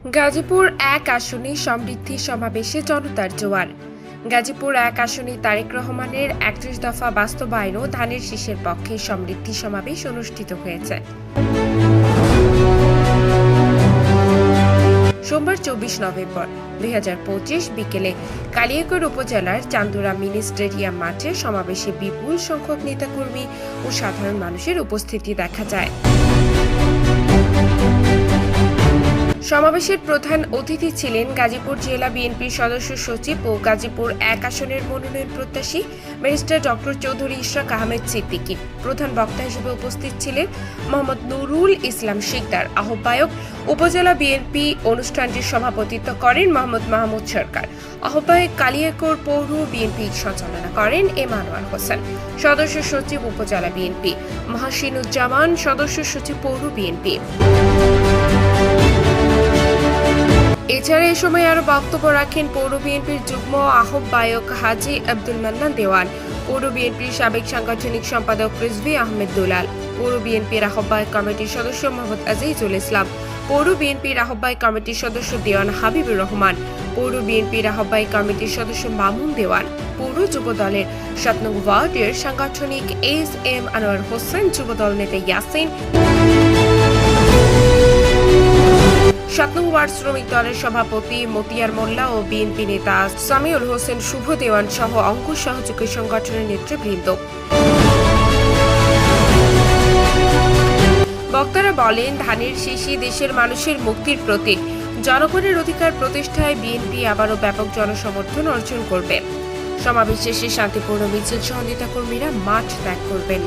গাজীপুর এক আসনে সমৃদ্ধি সমাবেশে জনতার জোয়ার। গাজীপুর এক আসনে তারেক রহমানের একত্রিশ দফা বাস্তবায়ন ও ধানের শীষের পক্ষে সমৃদ্ধি সমাবেশ অনুষ্ঠিত হয়েছে। সোমবার চব্বিশ নভেম্বর দুই হাজার পঁচিশ বিকেলে কালিয়াকৈর উপজেলার চান্দুরা মিনি স্টেডিয়াম মাঠে সমাবেশে বিপুল সংখ্যক নেতাকর্মী ও সাধারণ মানুষের উপস্থিতি দেখা যায়। সমাবেশের প্রধান অতিথি ছিলেন গাজীপুর জেলা বিএনপির সদস্য সচিব ও গাজীপুর এক আসনের মনোনয়ন প্রত্যাশী ব্যারিস্টার ডক্টর চৌধুরী ইশরাক আহমেদ সিদ্দিকী। প্রধান বক্তা হিসেবে উপস্থিত ছিলেন মোহাম্মদ নুরুল ইসলাম শিকদার। আহ্বায়ক উপজেলা বিএনপি অনুষ্ঠানটির সভাপতিত্ব করেন মোহাম্মদ মাহমুদ সরকার। আহ্বায়ক কালিয়াকোর পৌর বিএনপি সঞ্চালনা করেন এম আনোয়ার হোসেন। সদস্য সচিব উপজেলা বিএনপি। মহাসিনুজ্জামান সদস্য সচিব পৌর বিএনপি। এছাড়া এ সময় আরও বক্তব্য রাখেন পৌর বিএনপির যুগ্ম আহ্বায়ক হাজি আব্দুল মান্নান দেওয়ান। পৌর বিএনপির সাবেক সাংগঠনিক সম্পাদক রিজভি আহমেদ দুলাল, পৌর বিএনপির আহ্বায়ক কমিটির সদস্য মোহাম্মদ আজিজুল ইসলাম, পৌর বিএনপির আহ্বায়ক কমিটির সদস্য দেওয়ান হাবিবুর রহমান, পৌর বিএনপির আহ্বায়ক কমিটির সদস্য মামুন দেওয়ান, পৌর যুব দলের সাত নং ওয়ার্ডের সাংগঠনিক এস এম আনোয়ার হোসেন যুবদল নেতা ইয়াসিন। নং ওয়ার্ড শ্রমিক দলের সভাপতি মতিয়ার মোল্লা ও বিএনপি নেতা সামিউল হোসেন শুভ দেওয়ান সহ অঙ্কুশ সহযোগী সংগঠনের নেতৃবৃন্দ। বক্তারা বলেন, ধানের শীষই দেশের মানুষের মুক্তির প্রতীক। জনগণের অধিকার প্রতিষ্ঠায় বিএনপি আবারও ব্যাপক জনসমর্থন অর্জন করবে। সমাবেশ শেষে শান্তিপূর্ণ মিছিল সহ নেতাকর্মীরা মাঠ ত্যাগ করবেন।